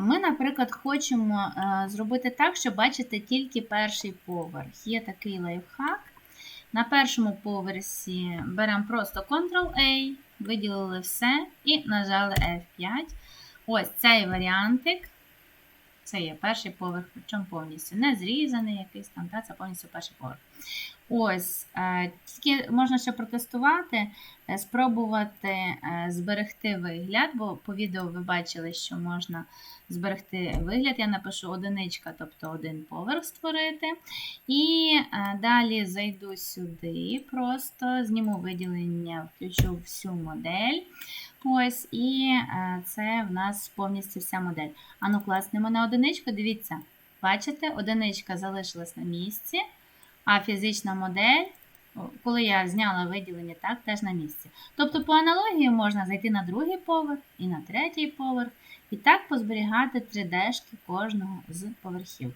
Ми, наприклад, хочемо е, зробити так, щоб бачити тільки перший поверх. Є такий лайфхак. На першому поверсі беремо просто Ctrl-A, виділили все і нажали F5. Ось цей варіантик. Це є перший поверх, причому повністю не зрізаний якийсь там, та, це повністю перший поверх. Ось, е, тільки можна ще протестувати, е, спробувати е, зберегти вигляд, бо по відео ви бачили, що можна зберегти вигляд. Я напишу одиничка, тобто один поверх створити. І далі зайду сюди, просто зніму виділення, включу всю модель. Ось, і е, це в нас повністю вся модель. Ану, класнемо на одиничку. Дивіться, бачите, одиничка залишилась на місці, а фізична модель, коли я зняла виділення, так, теж на місці. Тобто, по аналогії можна зайти на другий поверх і на третій поверх, і так позберігати 3D-шки кожного з поверхів.